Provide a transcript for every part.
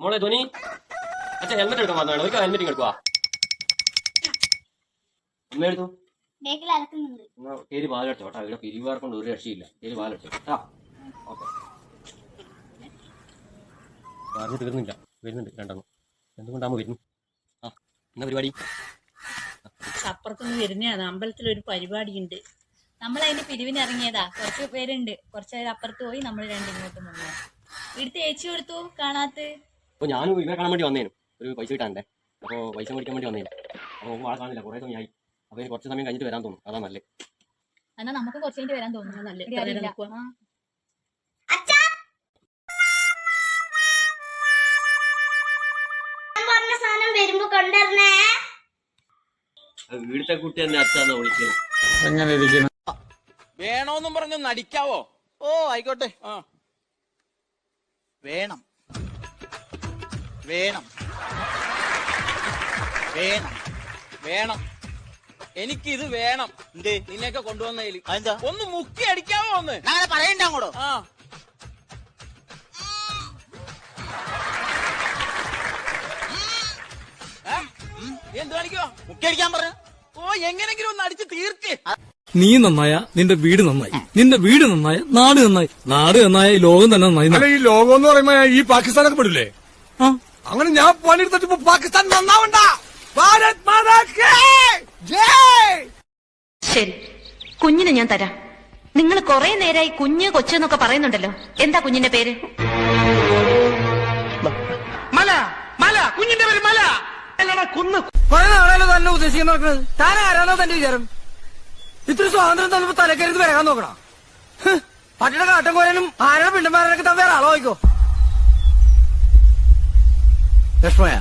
മോളെ ധ്വനി അച്ഛൻ ഹെൽമെറ്റ് എടുക്കാൻ വന്നതാണ്. ഒരു ഹെൽമെറ്റ് എടുക്കുക അമ്മ എടുത്തു? കയറി പാലെടുത്തോ കേട്ടോ ഇവിടെ പിരിവാർ കൊണ്ട് ഒരു രക്ഷയില്ല. കയറി പാലെടുത്തു കേട്ടോ. ഓക്കെ. പറഞ്ഞു തീർന്നില്ല വരുന്നുണ്ട് രണ്ടെണ്ണം. എന്തുകൊണ്ടാകുമ്പോൾ വരുന്നു ആ എന്നാ പരിപാടി? അപ്പുറത്തുനിന്ന് വരുന്നതാണ്. അമ്പലത്തിൽ ഒരു പരിപാടി ഉണ്ട് നമ്മൾ അതിന്റെ പിരിവിന് ഇറങ്ങിയതാ കുറച്ച് പേരുണ്ട്. കുറച്ച് പേര് അപ്പുറത്ത് പോയി നമ്മൾ രണ്ട് ഇങ്ങോട്ട് വന്നു ഇവിടുത്തെ ഏച്ചി കൊടുത്തു കാണാത്ത്. അപ്പോൾ ഞാനും ഇവരെ കാണാൻ വേണ്ടി വന്നേനും. ഒരു പൈസ കിട്ടാണ്ടേ അപ്പോൾ പൈസ മേടിക്കാൻ വേണ്ടി വന്നേനും. അപ്പോൾ ആളെ കാണില്ല കുറേ സമയമായി അപ്പോൾ കുറച്ച് സമയം കഴിഞ്ഞിട്ട് വരാൻ തോന്നും. അതാ നല്ലത് എന്നാ നമുക്ക് കുറച്ച് കഴിഞ്ഞിട്ട് വരാൻ തോന്നുന്നു. നല്ല. വരുമ്പോ കൊണ്ടുവരണേ വീടിത്തെ കുട്ടി അച്ഛന്ന് വിളിക്കുന്നത് എങ്ങനെ ഇരിക്കുന്നു? വേണോന്നും പറഞ്ഞു നടിക്കാവോ ഓ ആയിക്കോട്ടെ. ആ. വേണം. വേണം. വേണം. വേണം. എനിക്ക് ഇത് വേണം. എന്തേ? നിന്നെയൊക്കെ കൊണ്ടുവന്നതിൽ എന്താ ഒന്ന് മുക്കി അടിക്കാമോ ഒന്ന്? അങ്ങനെ പറയണ്ട അങ്ങോട്ടോ. ആ. നീ എന്ത് മുക്കി അടിക്കാൻ പറഞ്ഞു. ഓ എങ്ങനെങ്കിലും ഒന്ന് അടിച്ച് തീർക്ക്. നീ നന്നായ നിന്റെ വീട് നന്നായി. നിന്റെ വീട് നന്നായ നാട് നന്നായി. നാട് നന്നായ ലോകം തന്നെ നന്നായി. അല്ല ഈ ലോകം എന്ന് പറയുമ്പോ ഈ പാകിസ്ഥാനൊക്കെ പെടില്ലേ? അങ്ങനെ ഞാൻ പണിയെടുത്തിട്ട് ഇപ്പൊ പാകിസ്ഥാൻ നന്നാവണ്ട. ഭാരത് മാതാ ജയ്! ശരി. കുഞ്ഞിനെ ഞാൻ തരാം. നിങ്ങൾ കുറെ നേരായി കുഞ്ഞ് കൊച്ചെന്നൊക്കെ പറയുന്നുണ്ടല്ലോ. എന്താ കുഞ്ഞിന്റെ പേര്? മല. മല. കുഞ്ഞിന്റെ പേര് മല. കുന്ന്. കുറെ നാളെ തന്നെ ഉദ്ദേശിക്കാൻ നടക്കുന്നത്. താൻ ആരാണോ തന്റെ വിചാരം. ഇത്ര സ്വാതന്ത്ര്യം തന്നപ്പോ തലക്കരുത് വരാൻ നോക്കണം? പട്ടിയുടെ കാട്ടം കോരാനും ആരുടെ പിണ്ടന്മാരൊക്കെ താൻ വേറെ ആളോ നോക്കോ ലക്ഷ്മയ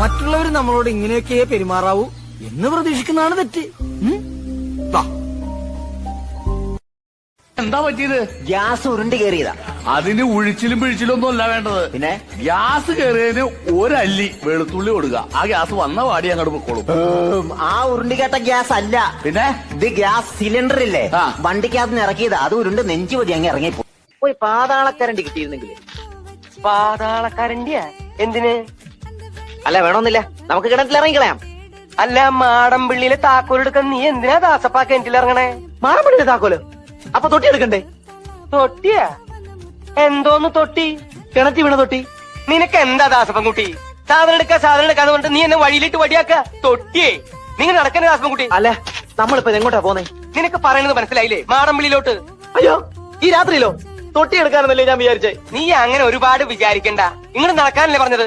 മറ്റുള്ളവർ നമ്മളോട് ഇങ്ങനെയൊക്കെ പെരുമാറാവൂ എന്ന് പ്രതീക്ഷിക്കുന്നതാണ് തെറ്റ്. എന്താ പറ്റിയത്? ഗ്യാസ് ഉരുണ്ടി കയറിയതാ. അതിന് ഉഴിച്ചിലും പിഴിച്ചിലും ഒന്നും അല്ല വേണ്ടത്. പിന്നെ? ഗ്യാസ് കയറിയതിന് ഒരല്ലി വെളുത്തുള്ളി കൊടുക്കുക. ആ ഗ്യാസ് വന്ന വാടി അങ്ങോട്ട് പൊക്കോളും. ആ ഉരുണ്ടി കേട്ട ഗ്യാസ് അല്ല. പിന്നെ? ഇത് ഗ്യാസ് സിലിണ്ടർ ഇല്ലേ. വണ്ടിക്കകത്ത് നിന്ന് ഇറക്കിയത്. അത് ഉരുണ്ട് നെഞ്ചു പതി അങ്ങ് ഇറങ്ങി പോയി പാതാളക്കരണ്ടി കിട്ടിയിരുന്നെങ്കിൽ പാതാളക്കാരന്റെ എന്തിന്? അല്ല വേണമെന്നില്ല. നമുക്ക് കിണറ്റിൽ ഇറങ്ങിക്കളയാം. അല്ല മാടമ്പിള്ളിയിലെ താക്കോലെടുക്കാൻ നീ എന്തിനാ ദാസപ്പാ കിണറ്റിലിറങ്ങണേ മാടമ്പിള്ളിയിലെ താക്കോൽ? അപ്പൊ തൊട്ടി എടുക്കണ്ടേ? തൊട്ടിയാ? എന്തോന്ന് തൊട്ടി? കിണറ്റി വീണ തൊട്ടി. നിനക്ക് എന്താ ദാസപ്പൻകുട്ടി? സാധനം എടുക്ക സാധനം എടുക്കാന്ന് പറഞ്ഞിട്ട് നീ എന്നെ വഴിയിലിട്ട് വടിയാക്ക? തൊട്ടിയേ. നിങ്ങൾ നടക്കുന്ന ദാസപ്പൻകുട്ടി? അല്ല നമ്മളിപ്പോ എങ്ങോട്ടാ പോന്നെ? നിനക്ക് പറയുന്നത് മനസ്സിലായില്ലേ? മാടമ്പിള്ളിയിലോട്ട് അയ്യോ ഈ രാത്രിയിലോ? തൊട്ടി എടുക്കാനെന്നല്ലേ ഞാൻ വിചാരിച്ചേ. നീ അങ്ങനെ ഒരുപാട് വിചാരിക്കണ്ട. നിങ്ങൾ നടക്കാനല്ലേ പറഞ്ഞത്?